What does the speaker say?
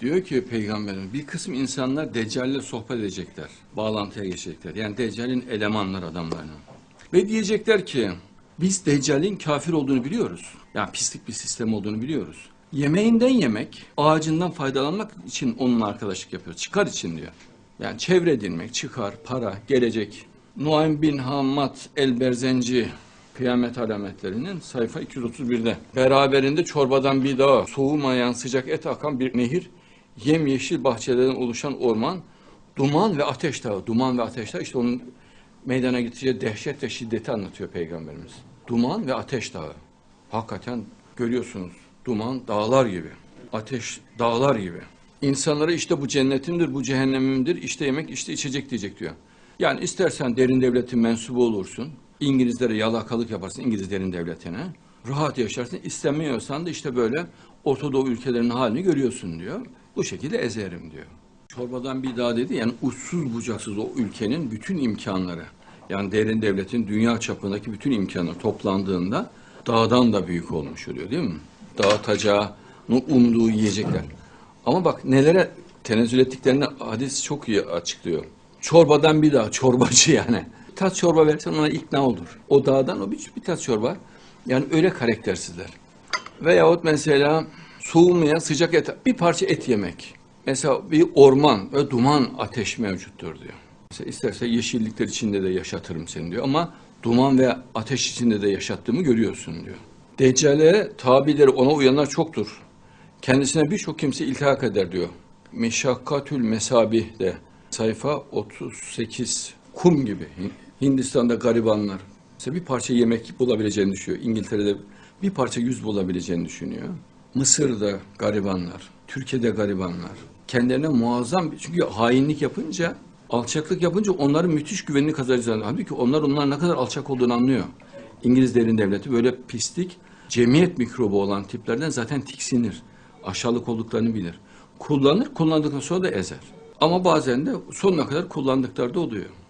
Diyor ki peygamberimiz bir kısım insanlar Deccal'le sohbet edecekler. Bağlantıya geçecekler. Yani Deccal'in elemanlar adamlarına. Ve diyecekler ki biz Deccal'in kafir olduğunu biliyoruz. Yani pislik bir sistem olduğunu biliyoruz. Yemeğinden yemek, ağacından faydalanmak için onunla arkadaşlık yapıyor. Çıkar için diyor. Yani çevre edinmek, çıkar, para, gelecek. Nuaym bin Hammad el-Berzenci Kıyamet alametlerinin sayfa 231'de. Beraberinde çorbadan bir dağ, soğumayan sıcak et akan bir nehir, yemyeşil bahçelerden oluşan orman, duman ve ateş dağı. Duman ve ateş dağı işte onun meydana getireceği dehşet ve şiddeti anlatıyor Peygamberimiz. Duman ve ateş dağı. Hakikaten görüyorsunuz duman dağlar gibi, ateş dağlar gibi. İnsanlara işte bu cennetimdir, bu cehennemimdir, işte yemek, işte içecek diyecek diyor. Yani istersen derin devletin mensubu olursun, İngilizlere yalakalık yaparsın İngiliz derin devletine, rahat yaşarsın, istemiyorsan da işte böyle Orta Doğu ülkelerinin halini görüyorsun diyor. Bu şekilde ezerim diyor. Çorbadan bir daha dedi yani uçsuz bucaksız o ülkenin bütün imkanları yani derin devletin dünya çapındaki bütün imkanları toplandığında dağdan da büyük olmuş oluyor değil mi? Dağıtacağını umduğu yiyecekler. Ama bak nelere tenezzül ettiklerini hadis çok iyi açıklıyor. Çorbadan bir daha çorbacı yani. Bir tas çorba versen ona ikna olur. O dağdan o bir, bir tas çorba. Yani öyle karaktersizler. Veyahut mesela soğumayan sıcak et, bir parça et yemek. Mesela bir orman ve duman ateş mevcuttur diyor. Mesela isterse yeşillikler içinde de yaşatırım seni diyor ama duman ve ateş içinde de yaşattığımı görüyorsun diyor. Deccale tabileri ona uyanlar çoktur. Kendisine birçok kimse iltihak eder diyor. Meşakkatül Mesabih de sayfa 38 kum gibi Hindistan'da garibanlar. Mesela bir parça yemek bulabileceğini düşünüyor. İngiltere'de bir parça yüz bulabileceğini düşünüyor. Mısır'da garibanlar, Türkiye'de garibanlar. Kendilerine muazzam çünkü hainlik yapınca, alçaklık yapınca onların müthiş güvenini kazanacağını. Halbuki onlar onlar ne kadar alçak olduğunu anlıyor. İngiliz derin devleti böyle pislik, cemiyet mikrobu olan tiplerden zaten tiksinir. Aşağılık olduklarını bilir. Kullanır, kullandıktan sonra da ezer. Ama bazen de sonuna kadar kullandıkları da oluyor.